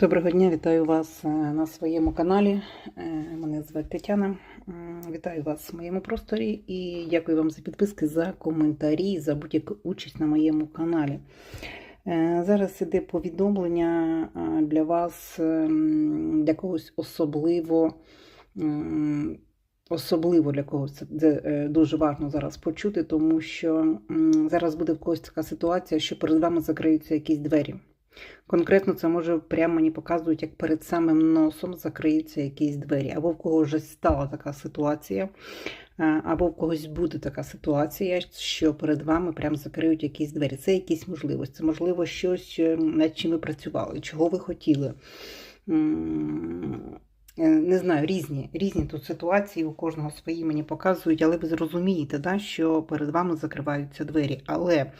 Доброго дня, вітаю вас е, на своєму каналі. Е, Мене звати Тетяна. Вітаю вас в моєму просторі і дякую вам за підписки, за коментарі, за будь-яку участь на моєму каналі. Е, Зараз іде повідомлення для вас, ем, для когось особливо. Особливо для когось це дуже важливо зараз почути, тому що зараз буде в когось така ситуація, що перед вами закриються якісь двері. Конкретно це може прямо мені показують, як перед самим носом закриються якісь двері, або в кого вже стала така ситуація, е, або в когось буде така ситуація, що перед вами прям закриють якісь двері. Це якісь можливості, це можливо щось, е, над чим ви працювали, чого ви хотіли. Е, Не знаю, різні різні тут ситуації, у кожного свої мені показують, але ви зрозумієте, да, що перед вами закриваються двері. Але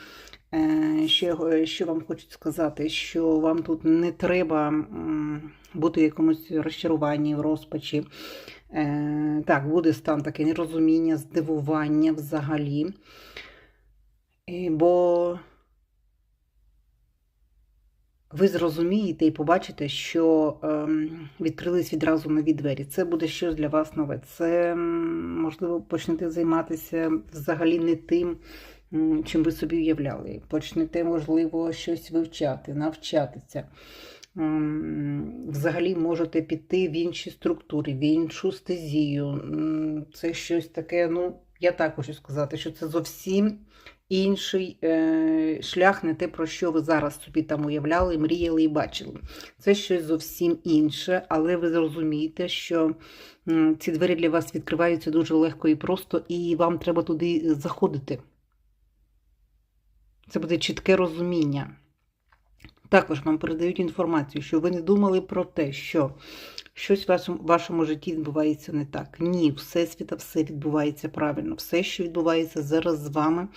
Ще е, що вам хочу сказати, що вам тут не треба бути в якомусь розчаруванні, в розпачі. Е, Так, буде стан таке нерозуміння, здивування взагалі. Е, Бо ви зрозумієте і побачите, що ем, відкрились відразу нові двері. Це буде щось для вас нове. Це, можливо, почнете займатися взагалі не тим, чим ви собі уявляли. Почнете, можливо, щось вивчати, навчатися. Взагалі можете піти в інші структури, в іншу стезію. Це щось таке, ну, я так хочу сказати, що це зовсім інший е, шлях, не те, про що ви зараз собі там уявляли, мріяли і бачили. Це щось зовсім інше, але ви зрозумієте, що ці двері для вас відкриваються дуже легко і просто, і вам треба туди заходити. Це буде чітке розуміння. Також вам передають інформацію, що ви не думали про те, що щось в вашому, вашому житті відбувається не так. Ні, Всесвіта все відбувається правильно. Все, що відбувається зараз з вами,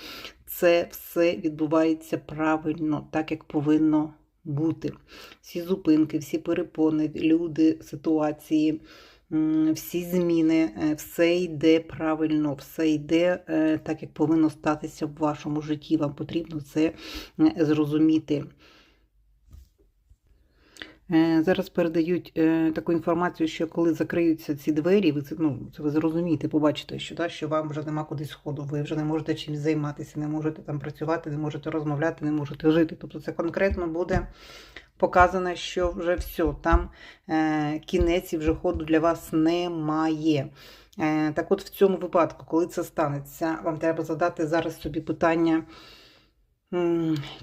це все відбувається правильно, так як повинно бути. Всі зупинки, всі перепони, люди, ситуації, всі зміни, е, все йде правильно, все йде е, так, як повинно статися в вашому житті. Вам потрібно це е, зрозуміти. Е, Зараз передають е, таку інформацію, що коли закриються ці двері, ви це ну це ви зрозумієте, побачите, що да, що вам вже нема куди сходу, ви вже не можете чимось займатися, не можете там працювати, не можете розмовляти, не можете жити. Тобто це конкретно буде показано, що вже все, там е, кінець і вже ходу для вас немає. Е, так от в цьому випадку, коли це станеться, вам треба задати зараз собі питання.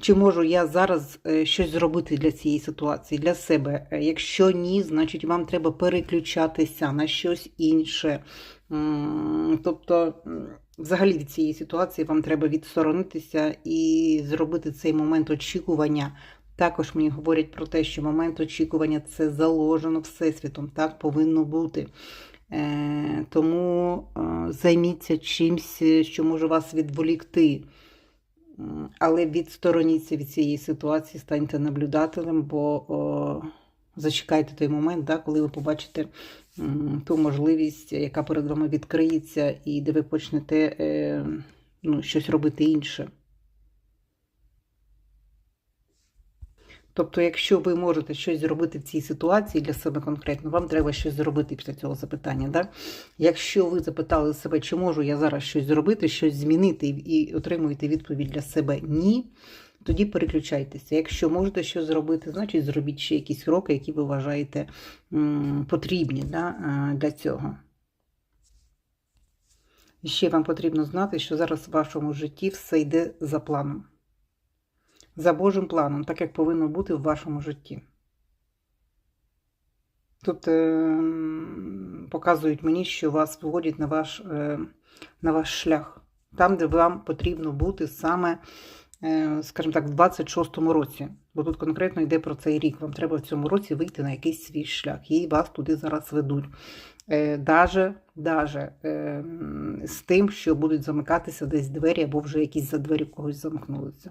Чи можу я зараз е, щось зробити для цієї ситуації, для себе? Е, Якщо ні, значить вам треба переключатися на щось інше. Тобто, взагалі від цієї ситуації вам треба відсторонитися і зробити цей момент очікування. Також мені говорять про те, що момент очікування це заложено Всесвітом, так повинно бути. Е, Тому займіться чимось, що може вас відволікти. Але відстороніться від цієї ситуації, станьте наблюдателем, бо о, зачекайте той момент, да, коли ви побачите ту можливість, яка перед вами відкриється, і де ви почнете е, ну, щось робити інше. Тобто, якщо ви можете щось зробити в цій ситуації для себе конкретно, вам треба щось зробити після цього запитання. Да? Якщо ви запитали себе, чи можу я зараз щось зробити, щось змінити і отримуєте відповідь для себе ні, тоді переключайтеся. Якщо можете щось зробити, значить зробіть ще якісь кроки, які ви вважаєте потрібні да, е, для цього. І ще вам потрібно знати, що зараз в вашому житті все йде за планом за Божим планом, так як повинно бути в вашому житті. Тут е, показують мені, що вас виводять на ваш, е, на ваш шлях, там, де вам потрібно бути саме, е, скажімо так, в 26-му році. Бо тут конкретно йде про цей рік. Вам треба в цьому році вийти на якийсь свій шлях, і вас туди зараз ведуть. Е, даже, даже е, з тим, що будуть замикатися десь двері, або вже якісь за двері в когось замкнулися.